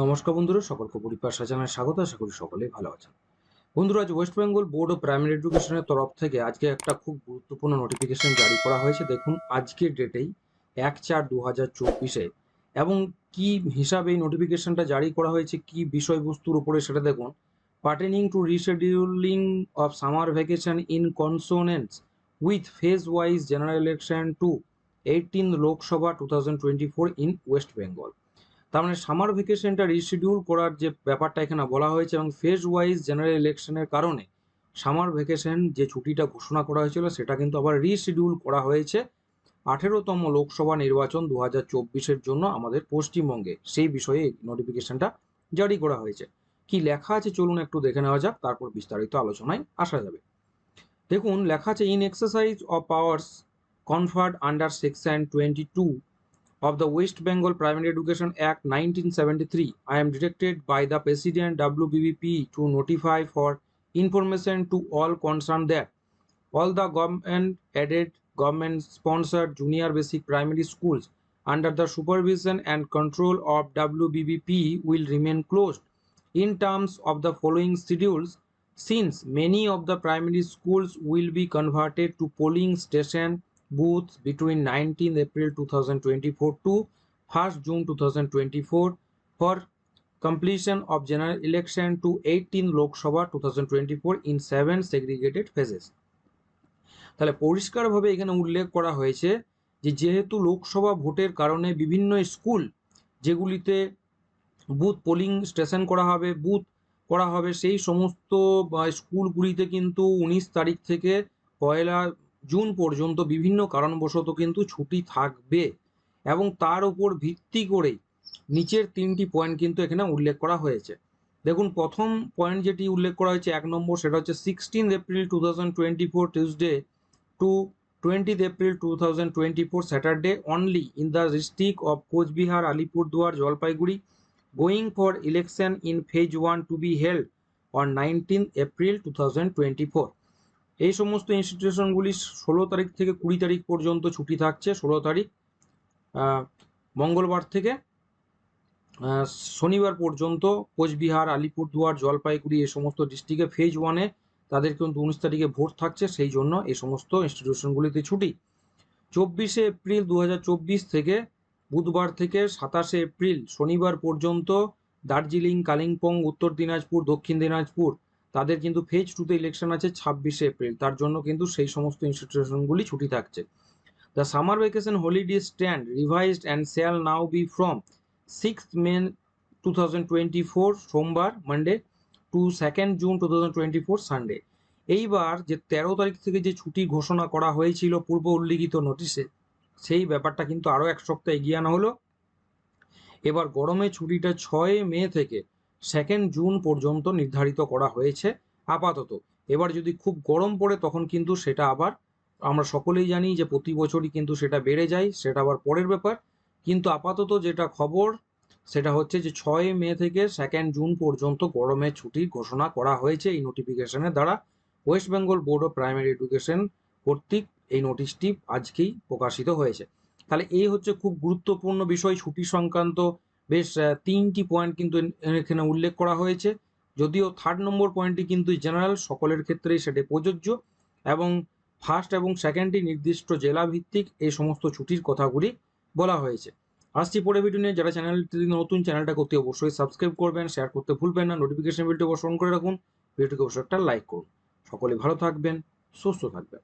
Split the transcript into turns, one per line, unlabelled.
নমস্কার বন্ধুরা, সকলকে পরিপাশা জানায় স্বাগত, আশা করি সকলেই ভালো আছেন। বন্ধুরা, আজ West Bengal board of primary এডুকেশনের তরফ থেকে আজকে একটা খুব গুরুত্বপূর্ণ নোটিফিকেশন জারি করা হয়েছে। দেখুন, আজকের ডেটেই এক চার দু হাজার চব্বিশে। এবং কি হিসাবে এই নোটিফিকেশনটা জারি করা হয়েছে, কি বিষয়বস্তুর উপরে সেটা দেখুন। Pertaining to rescheduling of summer vacation in consonance with phase wise general election to eighteen Lok Sabha two thousand twenty four in West Bengal তার মানে সামার ভেকেশনটা রিশিডিউল করার যে ব্যাপারটা এখানে বলা হয়েছে এবং ফেজ ওয়াইজ জেনারেল ইলেকশনের কারণে সামার ভেকেশন যে ছুটিটা ঘোষণা করা হয়েছিল সেটা কিন্তু আবার রিশিডিউল করা হয়েছে। আঠেরোতম লোকসভা নির্বাচন দু হাজার চব্বিশের জন্য আমাদের পশ্চিমবঙ্গে সেই বিষয়ে নোটিফিকেশনটা জারি করা হয়েছে। কি লেখা আছে চলুন একটু দেখে নেওয়া যাক, তারপর বিস্তারিত আলোচনায় আসা যাবে। দেখুন, লেখা আছে in exercise of powers conferred under section twenty two of the West Bengal Primary Education Act 1973, I am directed by the President WBBP to notify for information to all concerned that all the government aided government sponsored junior basic primary schools under the supervision and control of WBBP will remain closed. In terms of the following schedules since many of the primary schools will be converted to polling station booths between 19th April 2024 to 1st June 2024 for completion of general election to 18th Lok Sabha 2024 in seven segregated phases. তাহলে পরিষ্কারভাবে এখানে উল্লেখ করা হয়েছে যে যেহেতু লোকসভা ভোটের কারণে বিভিন্ন স্কুল যেগুলিতে বুথ পোলিং স্টেশন করা হবে বুথ করা হবে সেই সমস্ত স্কুলগুলিতে কিন্তু উনিশ তারিখ থেকে পয়লা জুন পর্যন্ত বিভিন্ন কারণবশত কিন্তু ছুটি থাকবে এবং তার উপর ভিত্তি করেই নিচের তিনটি পয়েন্ট কিন্তু এখানে উল্লেখ করা হয়েছে। দেখুন, প্রথম পয়েন্ট যেটি উল্লেখ করা হয়েছে, এক নম্বর, সেটা হচ্ছে sixteen April two thousand twenty four Tuesday to twentieth April two thousand twenty four Saturday only in the district of Cooch Behar Alipurduar Jalpaiguri going for election in phase one to be held on nineteen April two thousand twenty four এই সমস্ত ইনস্টিটিউশনগুলি ষোলো তারিখ থেকে কুড়ি তারিখ পর্যন্ত ছুটি থাকছে, ষোলো তারিখ মঙ্গলবার থেকে শনিবার পর্যন্ত কোচবিহার, আলিপুরদুয়ার, জলপাইগুড়ি এই সমস্ত ডিস্ট্রিক্টে ফেজ ওয়ানে তাদের কিন্তু উনিশ তারিখে ভোট থাকছে, সেই জন্য এই সমস্ত ইনস্টিটিউশনগুলিতে ছুটি। চব্বিশে এপ্রিল দু হাজার চব্বিশ থেকে বুধবার থেকে সাতাশে এপ্রিল শনিবার পর্যন্ত দার্জিলিং, কালিম্পং, উত্তর দিনাজপুর, দক্ষিণ দিনাজপুর তাদের কিন্তু ফেজ টুতে ইলেকশন আছে ছাব্বিশে এপ্রিল তার জন্য কিন্তু সেই সমস্ত ইনস্টিটিউশনগুলি ছুটি থাকছে। The summer vacation holiday stand revised and shall now be from six May two thousand twenty four সোমবার Monday to second June two thousand twenty four Sunday এইবার যে তেরো তারিখ থেকে যে ছুটি ঘোষণা করা হয়েছিল পূর্ব উল্লিখিত নোটিশে সেই ব্যাপারটা কিন্তু আরও এক সপ্তাহ এগিয়ে আনা হলো। এবার গরমে ছুটিটা ছয় মে থেকে সেকেন্ড জুন পর্যন্ত নির্ধারিত করা হয়েছে, আপাতত। এবার যদি খুব গরম পড়ে, তখন কিন্তু সেটা আবার আমরা সকলেই জানি যে প্রতি বছরই কিন্তু সেটা বেড়ে যায়, সেটা আবার পরের ব্যাপার। কিন্তু আপাতত যেটা খবর, সেটা হচ্ছে যে ছয় মে থেকে সেকেন্ড জুন পর্যন্ত গরমের ছুটি ঘোষণা করা হয়েছে এই নোটিফিকেশনের দ্বারা। West Bengal Board of Primary Education কর্তৃক এই নোটিশটি আজকেই প্রকাশিত হয়েছে। তাহলে এই হচ্ছে খুব গুরুত্বপূর্ণ বিষয়, ছুটি সংক্রান্ত বেশ তিনটি পয়েন্ট কিন্তু এখানে উল্লেখ করা হয়েছে। যদিও থার্ড নম্বর পয়েন্টটি কিন্তু জেনারেল সকলের ক্ষেত্রেই সেটি প্রযোজ্য এবং ফার্স্ট এবং সেকেন্ডটি নির্দিষ্ট জেলা ভিত্তিক এই সমস্ত ছুটির কথাগুলি বলা হয়েছে। আসছি পরে ভিডিও নিয়ে। যারা চ্যানেলটি নতুন চ্যানেলটা করতে অবশ্যই সাবস্ক্রাইব করবেন শেয়ার করতে ভুলবেন না নোটিফিকেশন বিলটি অবশ্যই অন করে রাখুন। ভিডিওটিকে অবশ্যই একটা লাইক করুন। সকলে ভালো থাকবেন, সুস্থ থাকবেন।